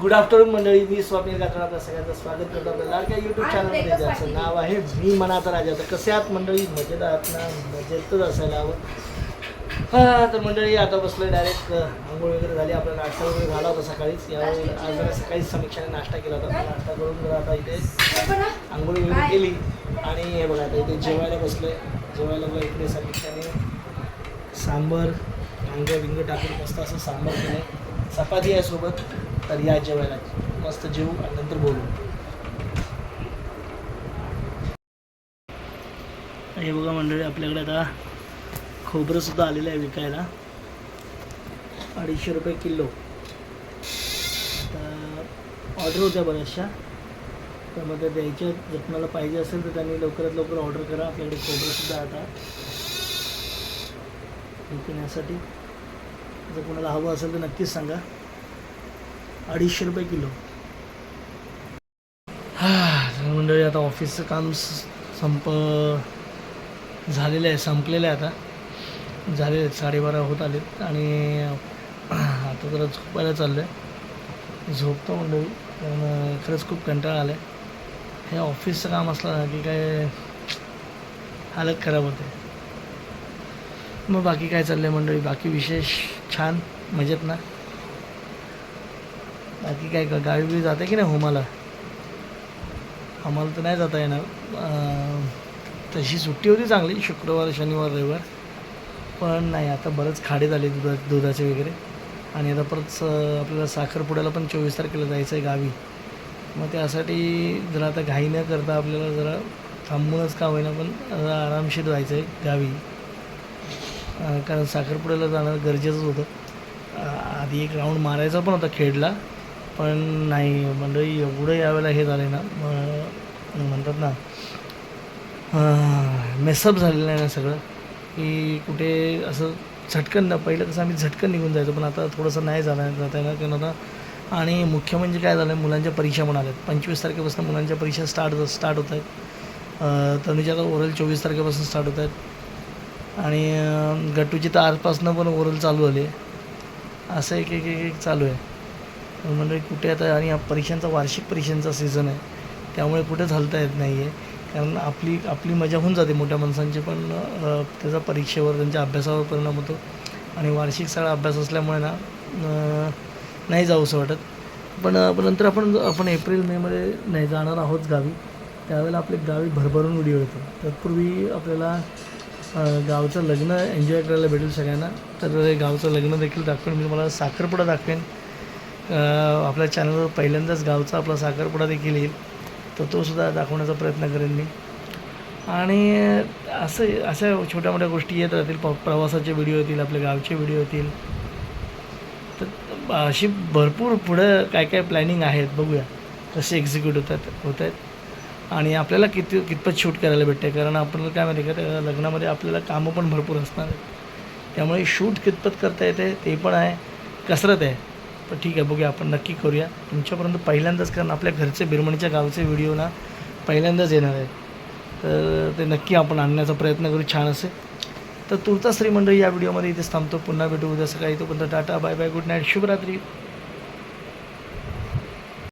Good afternoon मंडळी. मी स्वप्नील गात्र आपल्या सगळ्यांचं स्वागत करतो आपल्या लाडक्या युट्यूब चॅनलमध्ये ज्याचं नाव आहे मी मनाचा राजा. तर कसे आहात मंडळी? मजेत आहात ना? मजेतच असायला हवं. हा तर मंडळी आता बसलोय डायरेक्ट आंघोळ वगैरे झाली. आपला नाश्ता वगैरे झाला होता सकाळीच. यावेळी आज जरा सकाळीच समीक्षाने नाश्ता केला होता. नाश्ता करून जरा आता इथे आंघोळ वगैरे केली. आणि हे बघा आता इथे जेवायला बसलोय. जेवायला बघा इकडे समीक्षाने. सांबर. वांग विंग टाकून मस्त असं सांबार केलं चपाती आहे सोबत तर या जेवायला. मस्त जेवू आणि नंतर बोलू. हे बघा मंडळी आपल्याकडे आता खोबरं सुद्धा आलेलं आहे विकायला. अडीचशे रुपये किलो. तर ऑर्डर होत्या बऱ्याचशा. तर मग त्या द्यायच्या जर तुम्हाला पाहिजे असेल तर त्यांनी लवकरात लवकर ऑर्डर करा. आपल्याकडे खोबरंसुद्धा आता. विकण्यासाठी जर कोणाला हवं असेल तर नक्कीच सांगा. अडीचशे रुपये किलो. हा मंडळी आता ऑफिसचं काम स- संप झालेलं आहे संपलेलं आहे आता. झाले आहेत साडेबारा होत आलेत आणि आता जरा झोपायला चाललं आहे झोपतो मंडळी कारण खरंच खूप कंटाळा आला आहे हे ऑफिसचं काम असलं ना की काय हालत खराब होते. मग बाकी काय चाललं आहे मंडळी? बाकी विशेष छान मजेत ना? बाकी काय का गावी बी जाते की नाही होमाला? आम्हाला तर नाही जाता येणार. तशी सुट्टी होती चांगली शुक्रवार शनिवार रविवार. पण नाही आता बरंच खाडे झाले दुधा दुधाचे वगैरे. आणि आता परत आपल्याला साखरपुड्याला पण चोवीस तारखेला जायचं आहे गावी. मग त्यासाठी जरा आता घाई न करता आपल्याला जरा थांबूनच का होईना पण जरा आरामशीर जायचं आहे गावी. कारण साखरपुड्याला जाणं गरजेचंच होतं. आधी एक राऊंड मारायचा पण होता खेडला पण नाही मंडळी एवढं यावेळेला हे झालं ना म्हणतात ना मेसअप झालेलं आहे ना सगळं की कुठे असं झटकन ना पहिलं कसं आम्ही झटकन निघून जायचो पण आता थोडंसं नाही जाणं जाता येणार कारण आता आणि मुख्य म्हणजे काय झालं आहे मुलांच्या परीक्षा पण आल्या आहेत पंचवीस तारखेपासून मुलांच्या परीक्षा स्टार्ट स्टार्ट होत आहेत. अं, आता ओरल चोवीस तारखेपासून स्टार्ट होत आहेत. आणि गटूची तर आजपासून पण ओरल चालू झाले असं एक एक एक एक चालू आहे. म्हणजे कुठे आता आणि परीक्षांचा वार्षिक परीक्षांचा सीझन आहे. त्यामुळे कुठे झालता येत नाही आहे कारण आपली आपली मजा होऊन जाते मोठ्या माणसांची पण त्याचा परीक्षेवर त्यांच्या अभ्यासावर परिणाम होतो. आणि वार्षिक सगळा अभ्यास असल्यामुळे ना नाही जाऊसं वाटत. पण नंतर आपण आपण एप्रिल मेमध्ये नाही जाणार आहोत गावी. त्यावेळेला आपले गावी भरभरून व्हिडिओ येतो. तत्पूर्वी आपल्याला गावचं लग्न एन्जॉय करायला भेटेल सगळ्यांना. तर गावचं लग्न देखील दाखवेन. मी तुम्हाला साखरपुडा दाखवेन. आपल्या चॅनलवर पहिल्यांदाच गावचा आपला साखरपुडा देखील येईल. तर तो सुद्धा दाखवण्याचा प्रयत्न करेन मी. आणि असं अशा छोट्या मोठ्या गोष्टी येत राहतील. प प्रवासाचे व्हिडिओ येतील आपल्या गावचे व्हिडिओ येतील. तर अशी भरपूर पुढं काय काय प्लॅनिंग आहेत बघूया. कसे एक्झिक्यूट होतात होत आहेत आणि आपल्याला किती कितपत शूट करायला भेटते कारण आपण काय माहिती आहे का लग्नामध्ये आपल्याला कामं पण भरपूर असणार आहेत. त्यामुळे शूट कितपत करता येते ते पण आहे. कसरत आहे. पण ठीक आहे बघूया आपण नक्की करूया. तुमच्यापर्यंत पहिल्यांदाच कारण आपल्या घरचे बिरमणीच्या गावचे व्हिडिओ ना पहिल्यांदाच येणार आहेत. तर ते नक्की आपण आणण्याचा प्रयत्न करू छान असे. तर तुर्ता श्रीमंडळी या व्हिडिओमध्ये इथेच थांबतो. पुन्हा भेटू उद्या सकाळी. तोपर्यंत tata bye bye good night शुभरात्री.